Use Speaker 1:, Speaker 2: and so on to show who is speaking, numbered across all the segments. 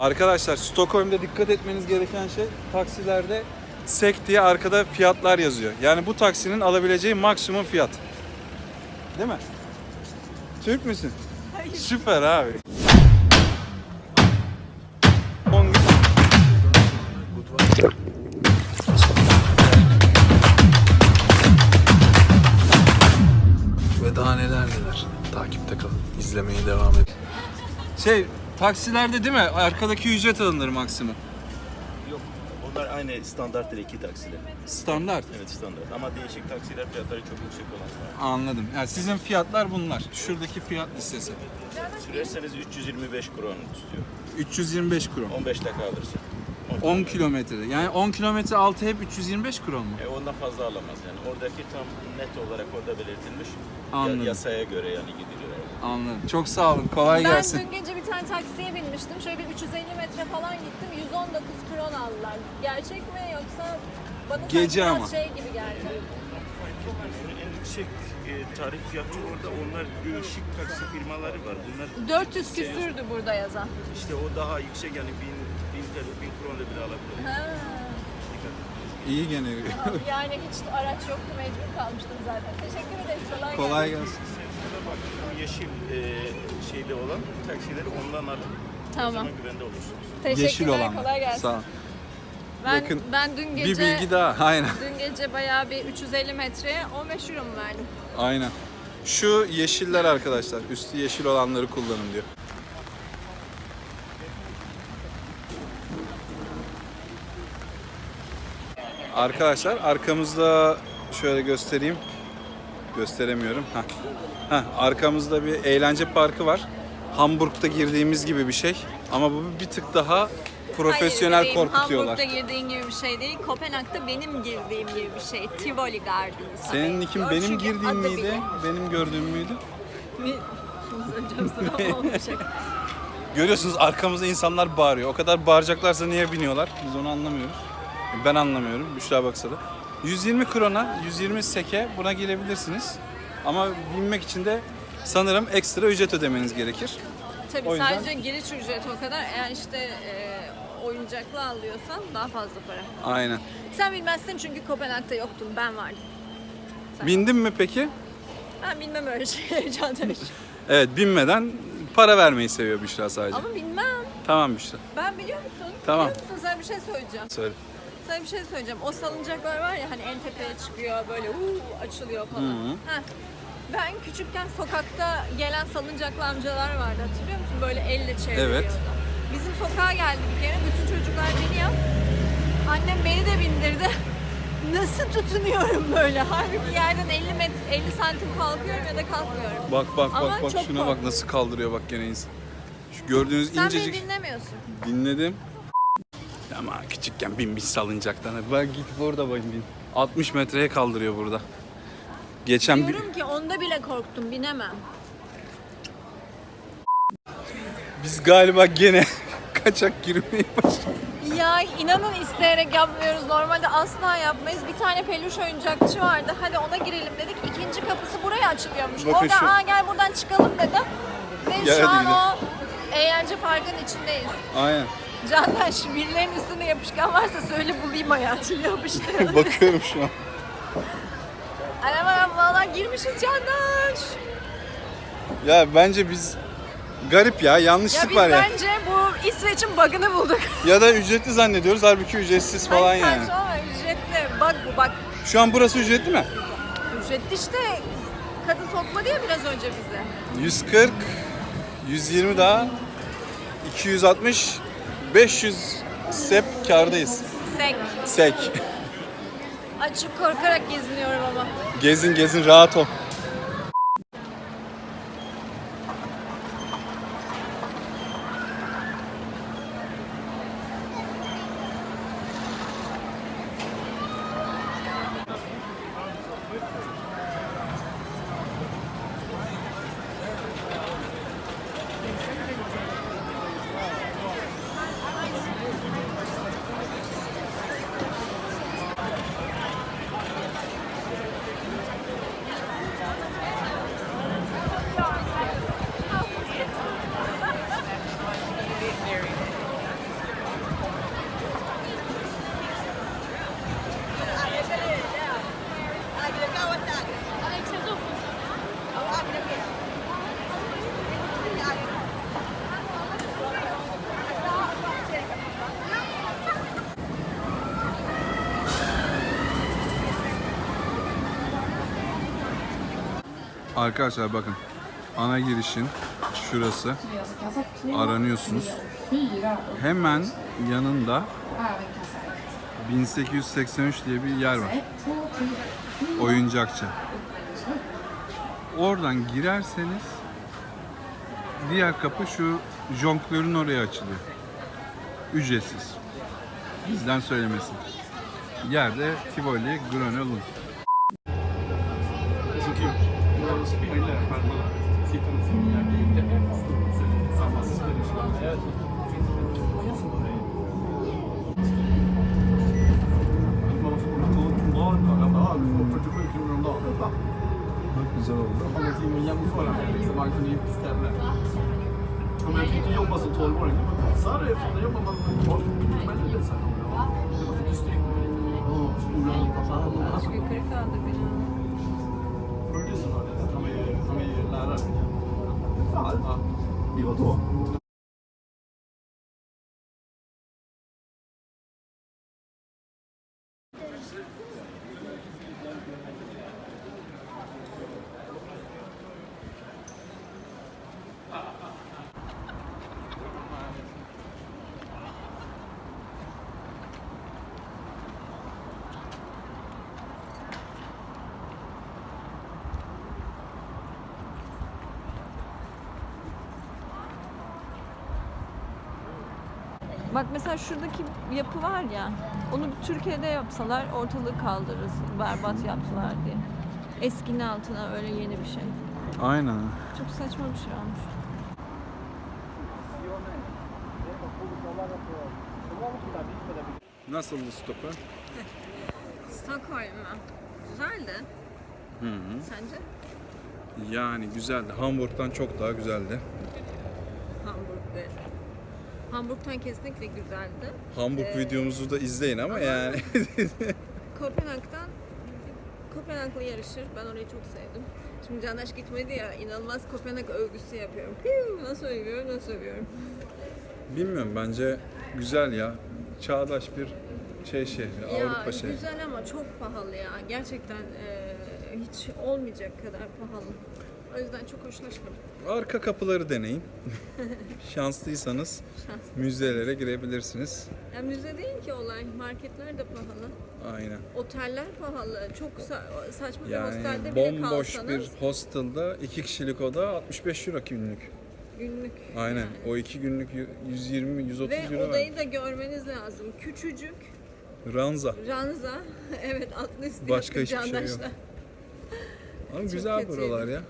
Speaker 1: Arkadaşlar Stockholm'da dikkat etmeniz gereken şey taksilerde SEK diye arkada fiyatlar yazıyor. Yani bu taksinin alabileceği maksimum fiyat. Değil mi? Türk müsün? Hayır. Süper abi.
Speaker 2: Ve daha neler neler. Takipte kalın. İzlemeye devam edin.
Speaker 1: Şey taksilerde değil mi? Arkadaki ücret alınır maksimum.
Speaker 3: Yok. Onlar aynı standart iki taksiler.
Speaker 1: Standart.
Speaker 3: Evet standart. Ama değişik taksiler fiyatları çok yüksek olan var.
Speaker 1: Anladım. Yani sizin fiyatlar bunlar. Şuradaki fiyat listesi.
Speaker 3: Sürerseniz 325 kron tutuyor.
Speaker 1: 325 kron.
Speaker 3: 15 dakika alırsın.
Speaker 1: 10 kilometrede. Yani 10 kilometre altı hep 325 kron mu?
Speaker 3: E ondan fazla alamaz yani. Oradaki tam net olarak orada belirtilmiş. Ya-
Speaker 1: Anladım.
Speaker 3: yasaya göre yani gidiliyor.
Speaker 1: Anladım. Çok sağ olun. Kolay
Speaker 4: Ben
Speaker 1: gelsin.
Speaker 4: dün gece bir tane taksiye binmiştim. Şöyle bir 350 metre falan gittim. 119 kron aldılar. Gerçek mi yoksa bana
Speaker 1: Gece ama.
Speaker 4: şey gibi geldi.
Speaker 3: En yüksek e, tarif fiyatı orada onlar değişik taksi firmaları var. Bunlar
Speaker 4: 400 küsürdü burada yazan.
Speaker 3: işte o daha yüksek yani 1000 1000 TL 1000 kron da bile alabilir.
Speaker 4: Ha.
Speaker 1: İyi gene.
Speaker 4: Yani hiç araç yoktu mecbur kalmıştım zaten. Teşekkür ederiz. Kolay,
Speaker 1: Kolay
Speaker 4: gelsin.
Speaker 1: gelsin.
Speaker 3: Şuna bak bu yeşil e, şeyli olan taksileri ondan alın. O
Speaker 4: Tamam.
Speaker 3: zaman güvende olursunuz.
Speaker 4: Teşekkürler.
Speaker 1: Yeşil olan.
Speaker 4: Kolay gelsin.
Speaker 1: Sağ ol.
Speaker 4: Ben,
Speaker 1: Bakın,
Speaker 4: ben dün gece
Speaker 1: Bir bilgi daha. Aynen.
Speaker 4: dün gece bayağı bir 350 metreye 15 euro mu verdim?
Speaker 1: Aynen. Şu yeşiller arkadaşlar. Üstü yeşil olanları kullanın diyor. Arkadaşlar arkamızda şöyle göstereyim. Gösteremiyorum. Heh. Heh, arkamızda bir eğlence parkı var. Hamburg'da girdiğimiz gibi bir şey. Ama bu bir tık daha profesyonel
Speaker 4: Hayır, bebeğim,
Speaker 1: korkutuyorlar.
Speaker 4: Hamburg'da girdiğin gibi bir şey değil. Kopenhag'da benim girdiğim gibi bir şey. Tivoli Gardens.
Speaker 1: Senin
Speaker 4: Gör
Speaker 1: benim
Speaker 4: çünkü
Speaker 1: girdiğim
Speaker 4: adı
Speaker 1: miydi?
Speaker 4: bile.
Speaker 1: Benim gördüğüm müydü?
Speaker 4: Ne? Şunu söyleyeceğim sana ama olmayacak.
Speaker 1: Görüyorsunuz arkamızda insanlar bağırıyor. O kadar bağıracaklarsa niye biniyorlar? Biz onu anlamıyoruz. Ben anlamıyorum. Büşra baksa da. 120 krona, 120 seke buna gelebilirsiniz. Ama binmek için de sanırım ekstra ücret ödemeniz gerekir.
Speaker 4: Tabii
Speaker 1: O yüzden-
Speaker 4: sadece giriş ücreti o kadar. Eğer işte e, oyuncaklı alıyorsan daha fazla para.
Speaker 1: Aynen.
Speaker 4: Sen bilmezsin çünkü Kopenhag'da yoktun. Ben vardım.
Speaker 1: Bindin mi peki?
Speaker 4: Ben bilmem öyle şeyleri Candaş.
Speaker 1: Evet binmeden para vermeyi seviyor Büşra sadece.
Speaker 4: Ama bilmem.
Speaker 1: Tamam Büşra.
Speaker 4: Ben biliyor musun?
Speaker 1: Tamam.
Speaker 4: Biliyor musun? Sana bir şey söyleyeceğim.
Speaker 1: Söyle.
Speaker 4: Sana bir şey söyleyeceğim. O salıncaklar var ya hani en tepeye çıkıyor böyle uuu açılıyor falan. Heh. Ben küçükken sokakta gelen salıncaklı amcalar vardı hatırlıyor musun? Böyle elle çeviriyordu.
Speaker 1: Evet.
Speaker 4: Bizim sokağa geldi bir kere bütün çocuklar biniyor. Annem beni de bindirdi. Nasıl tutunuyorum böyle? Halbuki yerden 50 metre 50 santim kalkıyorum ya da kalkmıyorum.
Speaker 1: Bak bak
Speaker 4: Ama
Speaker 1: bak bak
Speaker 4: çok
Speaker 1: şuna bak
Speaker 4: korkunç.
Speaker 1: nasıl kaldırıyor bak gene insan. Şu gördüğünüz
Speaker 4: Sen
Speaker 1: incecik.
Speaker 4: beni dinlemiyorsun.
Speaker 1: Dinledim. Ama küçükken binmiş salıncaktan. Bak git burada bak bin. 60 metreye kaldırıyor burada. Geçen bir,
Speaker 4: Diyorum ki onda bile korktum binemem.
Speaker 1: biz galiba gene kaçak girmeyi başladık.
Speaker 4: Ya inanın isteyerek yapmıyoruz. Normalde asla yapmayız. Bir tane peluş oyuncakçı vardı. Hadi ona girelim dedik. İkinci kapısı buraya açılıyormuş.
Speaker 1: Bakın
Speaker 4: Orada
Speaker 1: şu-
Speaker 4: aa gel buradan çıkalım dedim. Ve
Speaker 1: Gel
Speaker 4: şu an
Speaker 1: gidelim.
Speaker 4: o eğlence parkın içindeyiz.
Speaker 1: Aynen.
Speaker 4: Candaş birilerinin üstünde yapışkan varsa söyle bulayım hayatım yapıştıralım.
Speaker 1: Bakıyorum şu an.
Speaker 4: Anam anam valla girmişiz Candaş.
Speaker 1: Ya bence biz garip ya
Speaker 4: Ya
Speaker 1: yanlışlık
Speaker 4: biz
Speaker 1: var ya.
Speaker 4: bence bu İsveç'in bug'ını bulduk.
Speaker 1: Ya da ücretli zannediyoruz halbuki ücretsiz falan
Speaker 4: Ay
Speaker 1: yani.
Speaker 4: saçmalama ücretli. Bak bu bak.
Speaker 1: Şu an burası ücretli mi?
Speaker 4: Ücretli işte. Kadın sokmadı ya biraz önce bize.
Speaker 1: 140, 120 daha, 260, 500 sep kardayız.
Speaker 4: Sek.
Speaker 1: Sek.
Speaker 4: Ay çok korkarak geziniyorum ama.
Speaker 1: Gezin gezin rahat ol. Arkadaşlar bakın. Ana girişin şurası. Aranıyorsunuz. Hemen yanında 1883 diye bir yer var. Oyuncakçı. Oradan girerseniz diğer kapı şu jonglörün oraya açılıyor. Ücretsiz. Bizden söylemesin. Yerde Tivoli Gröna
Speaker 5: Så... har man att jämföra med liksom, man kunde inte ställa. Om jag tänkte jobba som 12-åring, men passar det? Fan, då jobbar man med barn. Men det är så stryk med lite. Åh, skolan, pappa,
Speaker 4: mamma. Det till en...
Speaker 5: Producer var det, han var ju lärare. Farfar? I vadå?
Speaker 4: Bak mesela şuradaki yapı var ya, onu Türkiye'de yapsalar ortalığı kaldırırız, berbat yaptılar diye. Eskinin altına öyle yeni bir şey.
Speaker 1: Aynen.
Speaker 4: Çok saçma bir şey olmuş.
Speaker 1: Nasıldı Stockholm?
Speaker 4: Stockholm mu? Güzeldi.
Speaker 1: Hı hı.
Speaker 4: Sence?
Speaker 1: Yani güzeldi. Hamburg'dan çok daha güzeldi.
Speaker 4: Hamburg'tan kesinlikle güzeldi.
Speaker 1: Hamburg
Speaker 4: Ee,
Speaker 1: videomuzu da izleyin ama yani.
Speaker 4: Kopenhag'dan Kopenhag'la yarışır. Ben orayı çok sevdim. Şimdi Candaş gitmedi ya inanılmaz Kopenhag övgüsü yapıyorum. Piu, nasıl övüyorum, nasıl övüyorum.
Speaker 1: Bilmiyorum bence güzel ya. Çağdaş bir şey şehri, Avrupa
Speaker 4: ya
Speaker 1: şehri.
Speaker 4: güzel ama çok pahalı ya. Gerçekten e, hiç olmayacak kadar pahalı. O yüzden çok hoşlaşmadım.
Speaker 1: Arka kapıları deneyin. Şanslıysanız
Speaker 4: Şans.
Speaker 1: müzelere girebilirsiniz.
Speaker 4: Ya müze değil ki olay. Marketler de pahalı.
Speaker 1: Aynen.
Speaker 4: Oteller pahalı. Çok sa- saçma bir
Speaker 1: Yani
Speaker 4: hostelde bile
Speaker 1: bomboş
Speaker 4: kalsanız
Speaker 1: bir hostelda iki kişilik oda 65 euro günlük.
Speaker 4: günlük.
Speaker 1: Aynen.
Speaker 4: yani.
Speaker 1: O iki günlük 120 130
Speaker 4: Ve
Speaker 1: euro
Speaker 4: odayı da görmeniz lazım. Küçücük,
Speaker 1: Ranza.
Speaker 4: ranza, evet atlı üstü
Speaker 1: Başka hiçbir şey yok. Ama güzel
Speaker 4: kötüydü.
Speaker 1: buralar ya.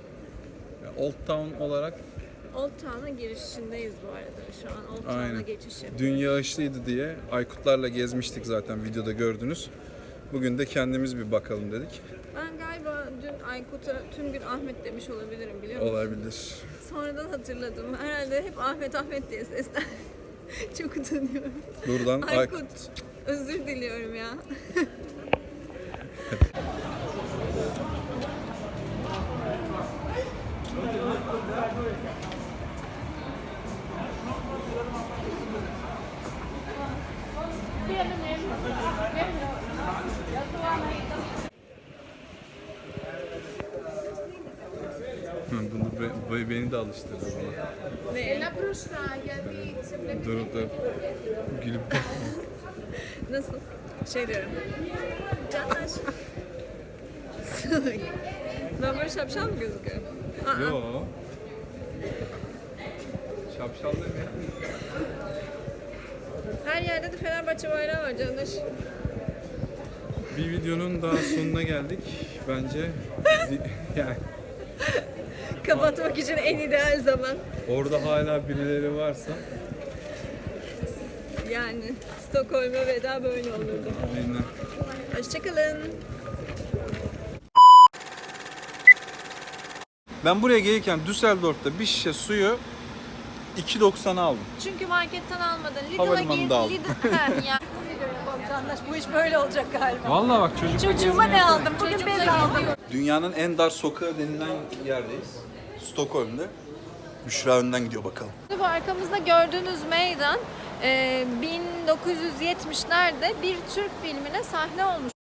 Speaker 1: Old Town olarak
Speaker 4: Old Town'a girişindeyiz bu arada şu an. Old Town'a
Speaker 1: Aynen.
Speaker 4: geçiş yapıyoruz.
Speaker 1: dün yağışlıydı diye Aykutlarla gezmiştik zaten videoda gördünüz. Bugün de kendimiz bir bakalım dedik.
Speaker 4: Ben galiba dün Aykut'a tüm gün Ahmet demiş olabilirim biliyor musun?
Speaker 1: Olabilir.
Speaker 4: Sonradan hatırladım. Herhalde hep Ahmet Ahmet diye seslen. Çok utanıyorum.
Speaker 1: Buradan Aykut.
Speaker 4: Aykut, özür diliyorum ya.
Speaker 1: Bunu be- be- beni de alıştırdı bana.
Speaker 4: Ne?
Speaker 1: Durup da gülüp
Speaker 4: Nasıl? Şey diyorum. Candaş. ben böyle şapşal mı gözüküyorum?
Speaker 1: Yo. Şapşal deme.
Speaker 4: Her yerde de Fenerbahçe bayrağı var Candaş.
Speaker 1: Bir videonun daha sonuna geldik. Bence zi- yani
Speaker 4: Kapatmak için en ideal zaman.
Speaker 1: orada hala birileri varsa
Speaker 4: Yani Stockholm'a veda böyle olurdu.
Speaker 1: aynen.
Speaker 4: Hoşçakalın.
Speaker 1: Ben buraya gelirken Düsseldorf'ta bir şişe suyu 2.90'a aldım.
Speaker 4: Çünkü marketten almadın. Lidl'a
Speaker 1: Havalimanında
Speaker 4: gir.
Speaker 1: aldım.
Speaker 4: Lidl... Ha, ya. Candaş bu iş böyle olacak galiba.
Speaker 1: Vallahi bak çocuk
Speaker 4: Çocuğuma ne aldım? Bugün bez aldım.
Speaker 1: Dünyanın en dar sokağı denilen yerdeyiz. Stockholm'de. Büşra önden gidiyor bakalım.
Speaker 4: Bu arkamızda gördüğünüz meydan e, 1970'lerde bir Türk filmine sahne olmuş.